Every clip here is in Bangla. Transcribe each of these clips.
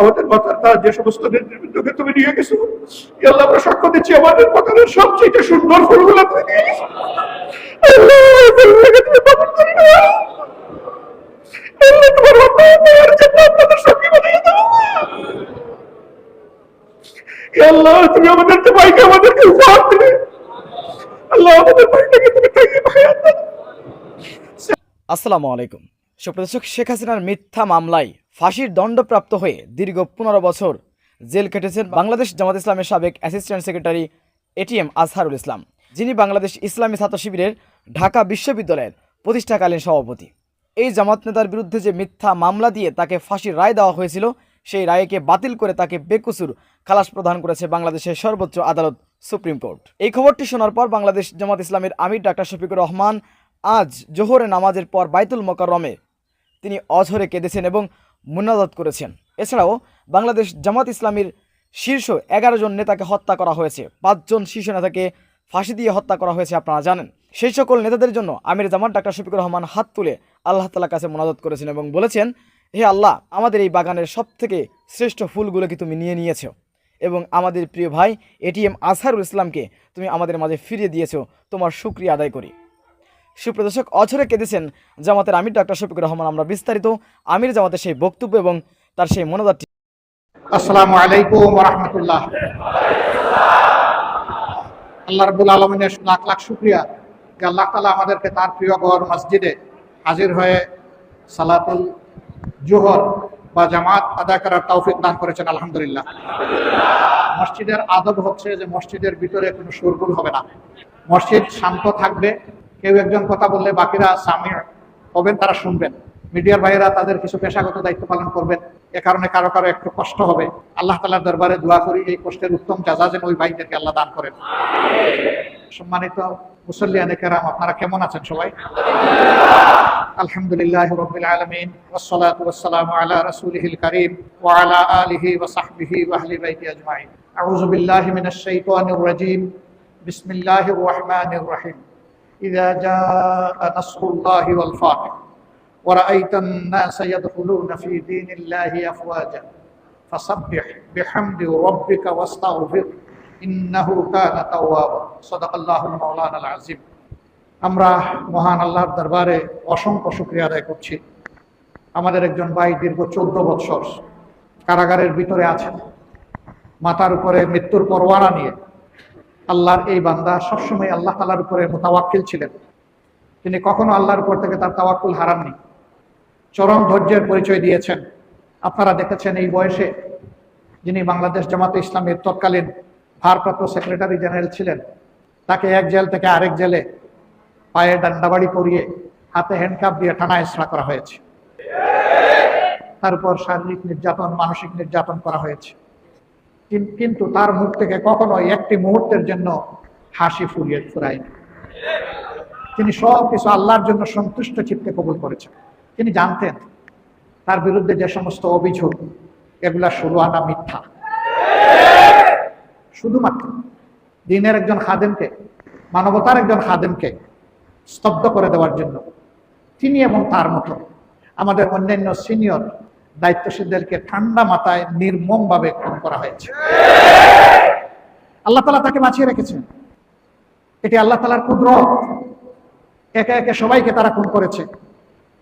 আমাদের মাথার তার যে সমস্ত নেতৃবৃন্দকে তুমি নিয়ে গেছো আল্লাহ আমরা সাক্ষ্য দিচ্ছি, আমাদের মাথার সবচেয়ে সুন্দর ফুলগুলো তুমি নিয়ে গেছো। আসসালামু আলাইকুম। সুপ্রদর্শক, শেখ হাসিনার মিথ্যা মামলায় ফাঁসির দণ্ডপ্রাপ্ত হয়ে দীর্ঘ পনেরো বছর জেল কেটেছেন বাংলাদেশ জামাত ইসলামের সাবেক assistant secretary ATM Azharul Islam, যিনি বাংলাদেশ ইসলামী ছাত্র শিবিরের ঢাকা বিশ্ববিদ্যালয়ের প্রতিষ্ঠাকালীন সভাপতি। এই জামাত নেতার বিরুদ্ধে যে মিথ্যা মামলা দিয়ে তাকে ফাঁসির রায় দেওয়া হয়েছিল, সেই রায়কে বাতিল করে তাকে বেকুসুর খালাস প্রদান করেছে বাংলাদেশের সর্বোচ্চ আদালত সুপ্রিম কোর্ট। এই খবরটি শোনার পর বাংলাদেশ জামাত ইসলামের আমির ডাক্তার শফিকুর রহমান আজ জোহরে নামাজের পর বাইতুল মোকাররমে তিনি অঝরে কেঁদেছেন এবং মুনাজাত করেছেন। এছাড়াও বাংলাদেশ জামাত ইসলামীর শীর্ষ এগারো জন নেতাকে হত্যা করা হয়েছে। পাঁচজন শীর্ষ নেতাকে ফাঁসি দিয়ে হত্যা করা হয়েছে আপনারা জানেন। সেই সকল নেতাদের জন্য আমির জামাত ডাক্তার শফিকুর রহমান হাত তুলে আল্লাহ তালার কাছে মোনাজাত করেছেন এবং বলেছেন, হে আল্লাহ, আমাদের এই বাগানের সব থেকে শ্রেষ্ঠ ফুলগুলোকে তুমি নিয়ে নিয়েছো এবং আমাদের প্রিয় ভাই এটিএম আজহারুল ইসলামকে তুমি আমাদের মাঝে ফিরিয়ে দিয়েছ। তোমার শুক্রিয়া আদায় করি। সুপ্রদর্শক অঝরে কেঁদেছেন জামাতের আমির ডাক্তার শফিকুর রহমান। আমরা বিস্তারিত আমির জামাতের সেই বক্তব্য এবং তার সেই মনোদারটি আসসালামু আলাইকুম রহমতুল্লাহ আল্লাহ রবুল আলমিনের লাখ লাখ শুক্রিয়া। যে আল্লাহ তালা আমাদেরকে তার প্রিয় ঘর মসজিদে হাজির হয়ে সালাতুল জোহর বা জামাত আদায় করার তৌফিক দান করেছেন, আলহামদুলিল্লাহ। মসজিদের আদব হচ্ছে যে মসজিদের ভিতরে কোনো সুরগুল হবে না। মসজিদ শান্ত থাকবে কেউ একজন কথা বললে বাকিরা সামি হবেন, তারা শুনবেন। মিডিয়ার ভাইয়েরা তাদের কিছু পেশাগত দায়িত্ব পালন করবেন। এ কারণে কারও কারও একটু কষ্ট হবে। আল্লাহ তালার দরবারে দোয়া করি, এই কষ্টের উত্তম যাজা যেন ওই ভাইদেরকে আল্লাহ দান করেন। সম্মানিত মুসল্লিয়ানে কেরাম, আপনারা কেমন আছেন সবাই? আলহামদুলিল্লাহ রবিল আলমিন ওসলাত ওসালাম আলা রসুলহিল করিম ওয়ালা আলিহি ওসাহবিহি ওয়াহলি বাইতি আজমাইন। আউযু বিল্লাহি মিনাশ শাইতানির রাজীম। বিসমিল্লাহির রহমানির রহিম। إذا جاء نصر الله والفاتح ورأيت الناس يدخلون في دين الله أفواجا فسبح بحمد ربك واستغفر إنه كان توابا صدق الله المولانا العظيم আমরা মহান আল্লাহর দরবারে অসংখ্য শুক্রিয়া আদায় করছি আমাদের একজন ভাই দীর্ঘ চোদ্দ বৎসর কারাগারের ভিতরে আছেন মাথার উপরে মৃত্যুর পরোয়ানা নিয়ে আল্লাহর এই বান্দা সবসময় আল্লাহ তালার উপরে মোতাবাক্কিল ছিলেন। তিনি কখনো আল্লাহর উপর থেকে তার তাওয়াক্কুল হারাননি। চরম ধৈর্যের পরিচয় দিয়েছেন। আপনারা দেখেছেন এই বয়সে যিনি বাংলাদেশ জামাতে ইসলামের তৎকালীন ভারপ্রাপ্ত সেক্রেটারি জেনারেল ছিলেন, তাকে এক জেল থেকে আরেক জেলে পায়ে ডান্ডাবাড়ি পরিয়ে হাতে হ্যান্ডকাপ দিয়ে টানা হেসড়া করা হয়েছে। তারপর শারীরিক নির্যাতন, মানসিক নির্যাতন করা হয়েছে। কিন্তু তার মুখ থেকে কখনো একটি মুহূর্তের জন্য হাসি ফুরিয়ে ফুরায়নি তিনি সব কিছু আল্লাহর জন্য সন্তুষ্ট চিত্তে কবুল করেছেন। তিনি জানতেন তার বিরুদ্ধে যে সমস্ত অভিযোগ, এগুলা ষোলো আনা মিথ্যা। শুধুমাত্র দিনের একজন খাদেমকে, মানবতার একজন খাদেমকে স্তব্ধ করে দেওয়ার জন্য তিনি এবং তার মতো আমাদের অন্যান্য সিনিয়র দায়িত্বশীলদেরকে ঠান্ডা মাথায় নির্মমভাবে খুন করা হয়েছে। আল্লাহ তালা তাকে বাঁচিয়ে রেখেছেন। এটি আল্লাহ তালার কুদরত। একে একে সবাইকে তারা খুন করেছে।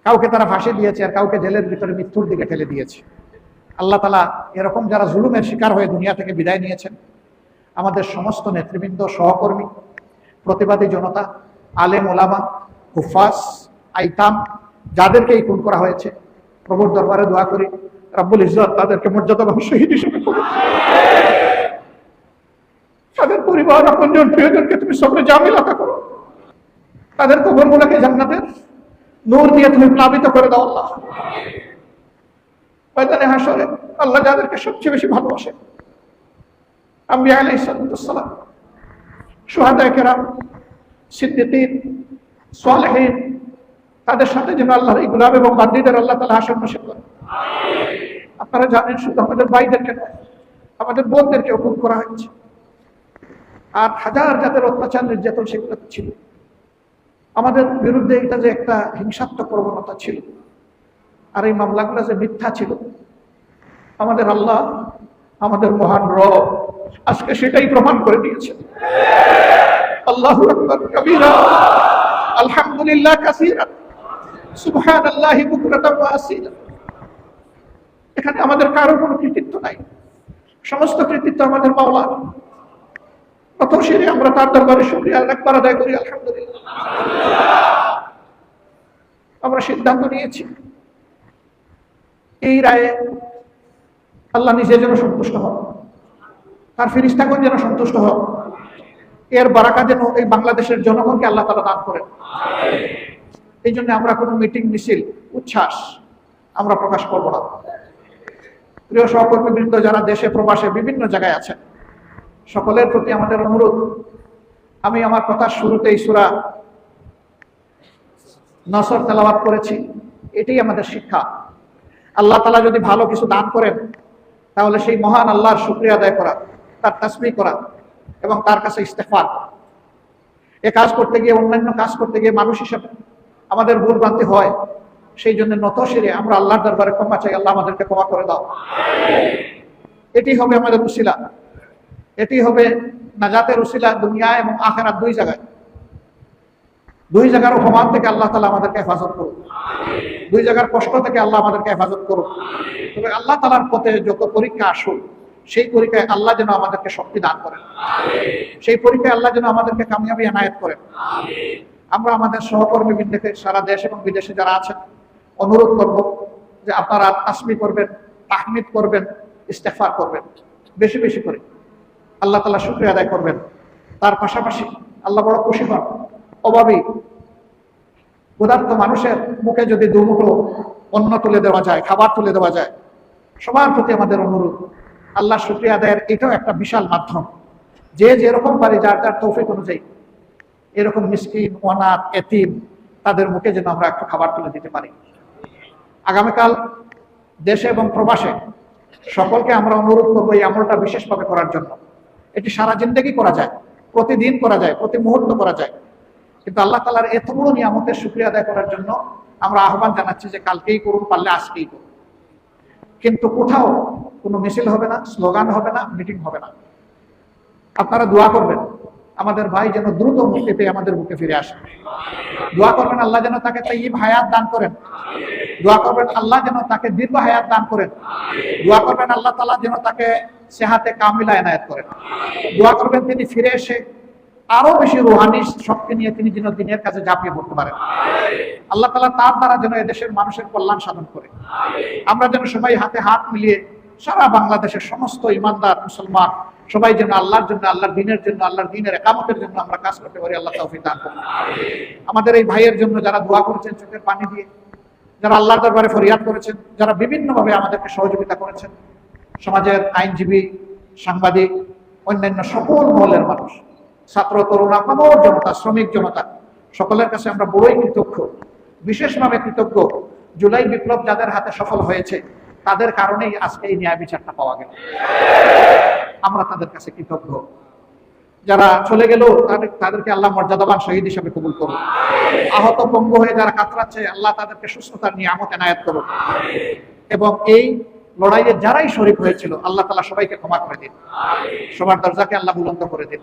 কাউকে তারা ফাঁসি দিয়েছে আর কাউকে জেলের ভিতরে মৃত্যুর দিকে ঠেলে দিয়েছে। আল্লাহ তালা এরকম যারা জুলুমের শিকার হয়ে দুনিয়া থেকে বিদায় নিয়েছেন, আমাদের সমস্ত নেতৃবৃন্দ, সহকর্মী, প্রতিবাদী জনতা, আলেম ওলামা হুফাস আইতাম, যাদেরকেই খুন করা হয়েছে প্রভুর দরবারে দোয়া করি। রাব্বুল ইজত তাদেরকে মর্যাদাবান শহীদ হিসেবে তাদের পরিবার, আপনজন, প্রিয়জনকে তুমি সবরে জামিলাতা করো। তাদের কবরগুলোকে জান্নাতের নূর দিয়ে তুমি প্লাবিত করে দাও আল্লাহ। ময়দানে হাসরে আল্লাহ যাদেরকে সবচেয়ে বেশি ভালোবাসে। আমি আলাই সালাম সুহাদায় কেরাম, সিদ্দিকিন সোয়ালহীন তাদের সাথে যেন আল্লাহর এই গুলাম এবং বান্দিদের আল্লাহ তালা হাসন নসিব করে। আপনারা জানেন শুধু আমাদের ভাইদেরকে নয় আমাদের বোনদেরকে খুন করা হয়েছে। আর হাজার যাদের অত্যাচার নির্যাতন সেগুলো ছিল। আমাদের বিরুদ্ধে এটা যে একটা হিংসাত্মক প্রবণতা ছিল আর এই মামলাগুলো যে মিথ্যা ছিল আমাদের আল্লাহ আমাদের মহান র আজকে সেটাই প্রমাণ করে দিয়েছে আল্লাহ কবিরা। আলহামদুলিল্লাহ কাসীরা। এখানে আমাদের কারও কোনো কৃতিত্ব নাই। সমস্ত কৃতিত্ব আমাদের মাওলার কত সেরে আমরা তার দরবারে শুকরিয়া একবার আদায় করি, আলহামদুলিল্লাহ। আমরা সিদ্ধান্ত নিয়েছি। এই রায়ে আল্লাহ নিজে যেন সন্তুষ্ট হন। তার ফিরিস্তাগণ যেন সন্তুষ্ট হন। এর বারাকা যেন এই বাংলাদেশের জনগণকে আল্লাহ তালা দান করেন। এই জন্য আমরা কোনো মিটিং মিছিল, উচ্ছ্বাস আমরা প্রকাশ করব না। প্রিয় সহকর্মীবৃন্দ, যারা দেশে প্রবাসে বিভিন্ন জায়গায় আছেন, সকলের প্রতি আমাদের অনুরোধ, আমি আমার কথার শুরুতেই সুরা নসর তেলাওয়াত করেছি, এটাই আমাদের শিক্ষা। আল্লাহ তালা যদি ভালো কিছু দান করেন, তাহলে সেই মহান আল্লাহর শুক্রিয়া আদায় করা, তার তাসবি করা এবং তার কাছে ইস্তেফার এ কাজ করতে গিয়ে, অন্যান্য কাজ করতে গিয়ে মানুষ হিসেবে আমাদের ভুল ভ্রান্তি হয়, সেই জন্য নত সেরে আমরা আল্লাহর দরবারে ক্ষমা চাই, আল্লাহ আমাদেরকে ক্ষমা করে দাও। এটি হবে আমাদের উসিলা। এটি হবে নাজাতের উসিলা দুনিয়া এবং আখেরাত দুই জায়গায়। দুই জায়গার অপমান থেকে আল্লাহ তালা আমাদেরকে হেফাজত করুন দুই জায়গার কষ্ট থেকে আল্লাহ আমাদেরকে হেফাজত করুন তবে আল্লাহ তালার পথে যত পরীক্ষা আসুন সেই পরীক্ষায় আল্লাহ যেন আমাদেরকে শক্তি দান করেন। সেই পরীক্ষায় আল্লাহ যেন আমাদেরকে কামিয়াবি এনায়েত করেন। আমরা আমাদের সহকর্মী বৃন্দকে সারা দেশ এবং বিদেশে যারা আছেন, অনুরোধ করব যে আপনারা তাসমি করবেন, তাহমিদ করবেন ইস্তেফার করবেন, বেশি বেশি করে। আল্লাহ তালা শুক্রিয়া আদায় করবেন। তার পাশাপাশি আল্লাহ বড় খুশি হন। অভাবী ক্ষুধার্ত মানুষের মুখে যদি দুমুঠো অন্ন তুলে দেওয়া যায়, খাবার তুলে দেওয়া যায়, সবার প্রতি আমাদের অনুরোধ। আল্লাহ শুক্রিয়া আদায়ের এটাও একটা বিশাল মাধ্যম। যে যেরকম পারে যার যার তৌফিক অনুযায়ী। এরকম মিসকিন, অনাথ, এতিম, তাদের মুখে যেন আমরা একটু খাবার তুলে দিতে পারি। আগামীকাল দেশে এবং প্রবাসে সকলকে আমরা অনুরোধ করব এই আমলটা বিশেষভাবে করার জন্য। এটি সারা জিন্দগি করা যায়, প্রতিদিন করা যায়, প্রতি মুহূর্ত করা যায়। কিন্তু আল্লাহ তালার এত বড় নিয়ামতের শুক্রিয়া আদায় করার জন্য আমরা আহ্বান জানাচ্ছি যে কালকেই করুন, পারলে আজকেই করুন। কিন্তু কোথাও কোনো মিছিল হবে না, স্লোগান হবে না, মিটিং হবে না। আপনারা দোয়া করবেন। আমাদের ভাই যেন দ্রুত মুক্তি পেয়ে আমাদের বুকে ফিরে আসে। দোয়া করবেন আল্লাহ যেন তাকে তাইব হায়াত দান করেন। দোয়া করবেন আল্লাহ যেন তাকে দীর্ঘ হায়াত দান করেন। দোয়া করবেন আল্লাহ তালা যেন তাকে সেহাতে কামিলা এনায়ত করেন। দোয়া করবেন তিনি ফিরে এসে আরও বেশি রুহানি শক্তি নিয়ে তিনি যেন দিনের কাছে ঝাঁপিয়ে পড়তে পারেন। আল্লাহ তালা তার দ্বারা যেন এদেশের মানুষের কল্যাণ সাধন করে। আমরা যেন সবাই হাতে হাত মিলিয়ে সারা বাংলাদেশের সমস্ত ইমানদার মুসলমান, সবাই যেন আল্লাহর জন্য, আল্লাহর দিনের জন্য, আল্লাহর দিনের একামতের জন্য আমরা কাজ করতে পারি, আল্লাহ তৌফিক দান করুন। আমাদের এই ভাইয়ের জন্য যারা দোয়া করেছেন চোখের পানি দিয়ে, যারা আল্লাহর দরবারে ফরিয়াদ করেছেন, যারা বিভিন্নভাবে আমাদেরকে সহযোগিতা করেছেন, সমাজের আইনজীবী, সাংবাদিক, অন্যান্য সকল মহলের মানুষ, ছাত্র, তরুণ, আপামর জনতা, শ্রমিক জনতা, সকলের কাছে আমরা বড়ই কৃতজ্ঞ। বিশেষভাবে কৃতজ্ঞ। জুলাই বিপ্লব যাদের হাতে সফল হয়েছে তাদের কারণেই আজকে এই ন্যায় বিচারটা পাওয়া গেল। আমরা তাদের কাছে কৃতজ্ঞ। যারা চলে গেল, তাদের তাদেরকে আল্লাহ মর্যাদাবান শহীদ হিসেবে কবুল করুন। আহত পঙ্গু হয়ে যারা কাতরাচ্ছে, আল্লাহ তাদেরকে সুস্থতার নিয়ামত এনায়ত করুন এবং এই লড়াইয়ে যারাই শরিক হয়েছিল, আল্লাহ তালা সবাইকে ক্ষমা করে দিন। সবার দরজাকে আল্লাহ বুলন্দ করে দিন।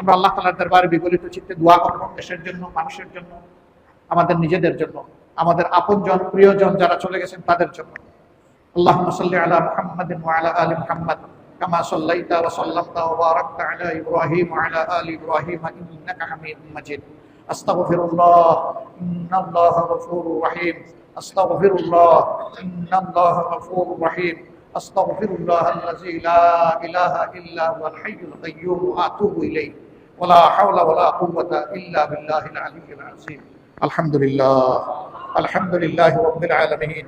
আমরা আল্লাহ তালার দরবারে বিগলিত চিত্তে দোয়া করব দেশের জন্য, মানুষের জন্য, আমাদের নিজেদের জন্য, আমাদের আপনজন, প্রিয়জন যারা চলে গেছেন তাদের জন্য। اللهم صل على محمد وعلى آل محمد كما صليت وسلمت وباركت على إبراهيم وعلى آل إبراهيم إنك حميد مجيد. أستغفر الله إن الله غفور رحيم. أستغفر الله إن الله غفور رحيم. أستغفر الله الذي لا إله إلا هو الحي القيوم وأتوب إليه. ولا حول ولا قوة إلا بالله العلي العظيم. الحمد لله. الحمد لله رب العالمين.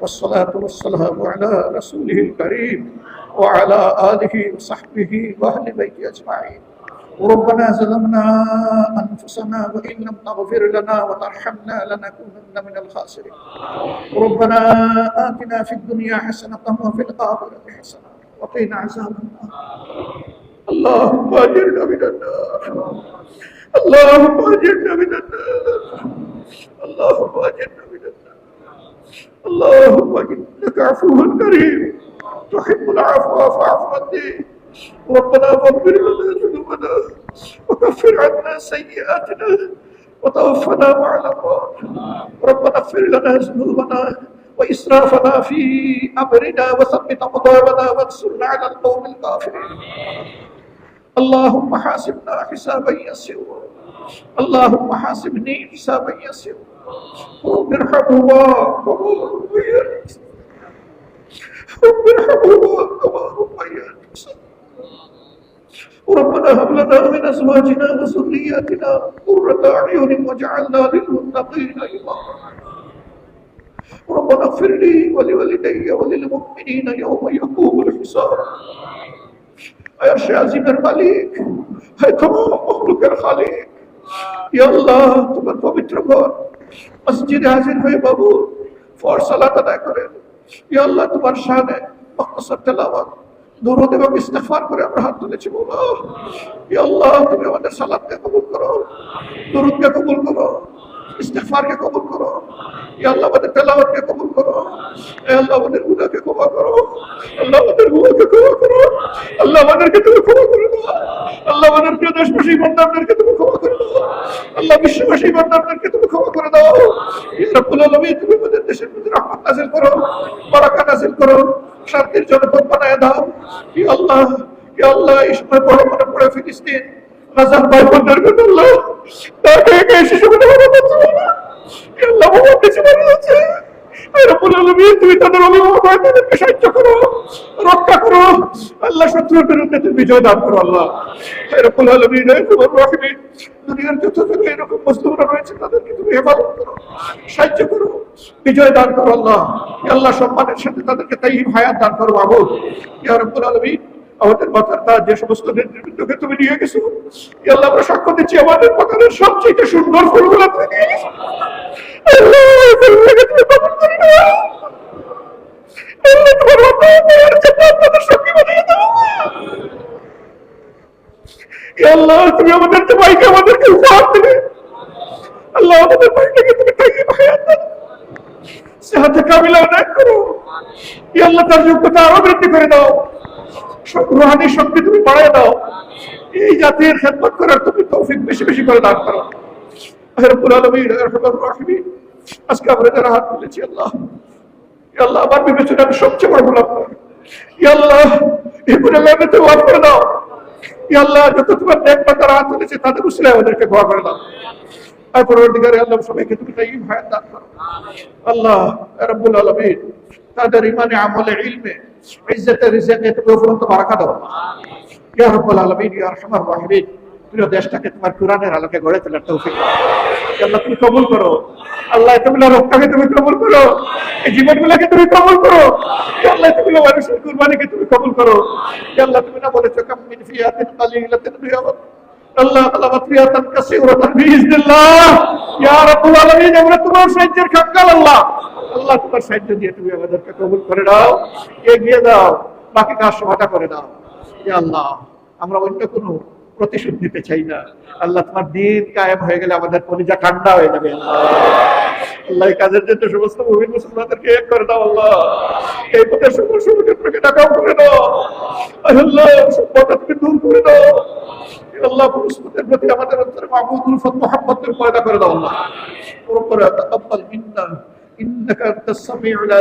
والصلاة والسلام على رسوله الكريم وعلى آله وصحبه وأهل بيته أجمعين. ربنا ظلمنا أنفسنا وإن لم تغفر لنا وترحمنا لنكونن من الخاسرين. ربنا آتنا في الدنيا حسنة وفي الآخرة حسنة وقنا عذاب النار. اللهم أجرنا من النار. اللهم أجرنا من النار. اللهم أجرنا اللهم إنك عفو كريم. تحب العفو فاعف عني. ربنا فاغفر لنا ذنوبنا وكفر عنا سيئاتنا وتوفنا مع الأبرار. ربنا اغفر لنا ذنوبنا وإسرافنا في أمرنا وثبت أقدامنا وانصرنا على القوم الكافرين. اللهم حاسبنا حسابا يسيرا. اللهم حاسبني حسابا يسيرا. ارحمهما كما ربياني رب ارحمهما كما ربياني ربنا هب لنا من ازواجنا وذرياتنا قرة اعين واجعلنا للمتقين اماما ربنا اغفر لي ولوالدي وللمؤمنين يوم يقوم الحساب আয়ার আজিমের মালিক হায় তোমার মখলুকের খালিক ইয়া আল্লাহ তোমার পবিত্র ঘর মসজিদে হাজির হয়ে বাবু ফর সালাত আদায় করেন। ইয়া আল্লাহ, তোমার শানে মুখতাসার তেলাওয়াত দরুদ এবং ইস্তিগফার করে আমরা হাত তুলেছি বলো ইয়া আল্লাহ, তুমি আমাদের সালাতকে কবুল করো দরুদকে কবুল করো। কবুল করো। আল্লাহ, আমাদের তেলাওয়াতকে কবুল করো। আল্লাহ, আমাদের গুনাহকে ক্ষমা করো। আল্লাহ, আমাদের ক্ষমা করো। আল্লাহ, আমাদেরকে তুমি ক্ষমা করে দাও। আল্লাহ, আমাদের প্রিয় দেশবাসী বান্দারদেরকে তুমি ক্ষমা করে দাও। আল্লাহ, বিশ্ববাসী বান্দারদেরকে তুমি ক্ষমা করে দাও। ইয়া রাব্বুল আলামিন, তুমি আমাদের দেশের প্রতি রহমত নাযিল করো বারাকা নাযিল করো, শান্তির জনপদ বানায় দাও। ইয়া আল্লাহ ইয়া আল্লাহ, এই সময় বড় মনে পড়ে ফিলিস্তিন বোনদের আল্লাহ তাকে শিশুগুলো ভালো করতে পারে আল্লাহ আমার কাছে মনে হচ্ছে রব্বুল আলামিন তুমি সাহায্য করো, রক্ষা করো, আল্লাহ শত্রুর বিরুদ্ধে তুমি বিজয় দান করো আল্লাহ। রাহিমিন, দুনিয়ার এরকম মজলুমরা রয়েছে তাদেরকে তুমি হেফাজত করো, সাহায্য করো, বিজয় দান করো আল্লাহ। আল্লাহ, সম্মানের সাথে তাদেরকে তাই হায়াত দান করো আমাদের মাথার তার যে সমস্ত নেতৃবৃন্দকে তুমি নিয়ে গেছো আল্লাহ, আমরা সাক্ষ্য দিচ্ছি, আমাদের বাগানের সবচেয়ে সুন্দর ফুলগুলো তুমি নিয়ে গেছো। আল্লাহ তুমি কবুল আল্লাহ, তুমি আমাদেরকে ভাইকে আমাদেরকে উপহার দিলে আল্লাহ, আমাদের ভাইটাকে তুমি তাইয়িব হায়াত দাও। সেহাতে কামিলা অনেক করো। আল্লাহ, তার যোগ্যতা আরও বৃদ্ধি করে দাও। রুহানি শক্তি তুমি আল্লাহ, আমার বিবেচনা আমি সবচেয়ে বড় ইয়া আল্লাহ গুনাহগুলো তুমি মাফ করে দাও। আল্লাহ, যত তোমার নেক বান্দারা হাত তুলেছে তাদের উসিলায় আমাদেরকে ক্ষমা করে দাও। আর পরবর্তীকারে আল্লাহ সবাইকে তুমি তাই হায়াত দান করো। আল্লাহ রব্বুল আলামিন, তাদের ইমানে আমলে ইলমে ইজ্জতে রিজকে তুমি উপরন্ত বারাকা দাও। ইয়া রাব্বুল আলামিন ইয়া আরহামার রাহিমিন, প্রিয় দেশটাকে তোমার কোরআনের আলোকে গড়ে তোলার তৌফিক আল্লাহ, তুমি কবুল করো। আল্লাহ, তুমি রক্তকে তুমি কবুল করো। এই জীবনগুলোকে তুমি কবুল করো। আল্লাহ তুমি মানুষের কুরবানিকে তুমি কবুল করো। আল্লাহ, তুমি না বলেছ কাম মিন ফিয়াতিন কালিলাতিন বিয়াদ আল্লাহ তাআলা কাসীরাতান বিইজনিল্লাহ। ইয়া রাব্বুল আলামিন আমরা তোমার সাহায্যের আল্লাহ। আল্লাহ, তোমার সাহায্য দিয়ে তুমি আমাদেরকে কবুল করে দাও এগিয়ে দাও, বাকি কাজ সমাধা করে দাও। ইয়া আল্লাহ, আমরা অন্য কোনো প্রতিশোধ নিতে চাই না। আল্লাহ তোমার দিন কায়েম হয়ে গেলে আমাদের কলিজা ঠান্ডা হয়ে যাবে। আল্লাহ এই কাজের জন্য সমস্ত মুমিন মুসলমানদেরকে এক করে দাও আল্লাহ। এই পথে সকল সমুদ্রকে ডাকাও করে দাও। আল্লাহ সম্পদকে দূর করে দাও। আল্লাহ পুরুষদের প্রতি আমাদের অন্তরে পয়দা করে দাও আল্লাহ। তাকাব্বাল মিন্না ইন্নাকা আনতাস সামিউল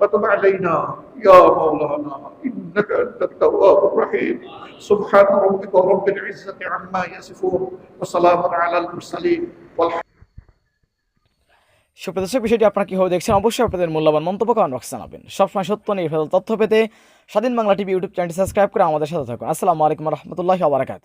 وتب علينا يا مولانا انك انت التواب الرحيم سبحان ربك رب العزه عما يصفون وسلام على المرسلين والحمد সুপ্রদর্শক বিষয়টি আপনারা কীভাবে দেখছেন অবশ্যই আপনাদের মূল্যবান মন্তব্য কমেন্ট বক্সে জানাবেন সবসময় সত্য নির্ভেজাল তথ্য পেতে স্বাধীন বাংলা টিভি ইউটিউব চ্যানেলটি সাবস্ক্রাইব করে আমাদের সাথে থাকুন আসসালামু আলাইকুম রহমতুল্লাহ আবরাকাত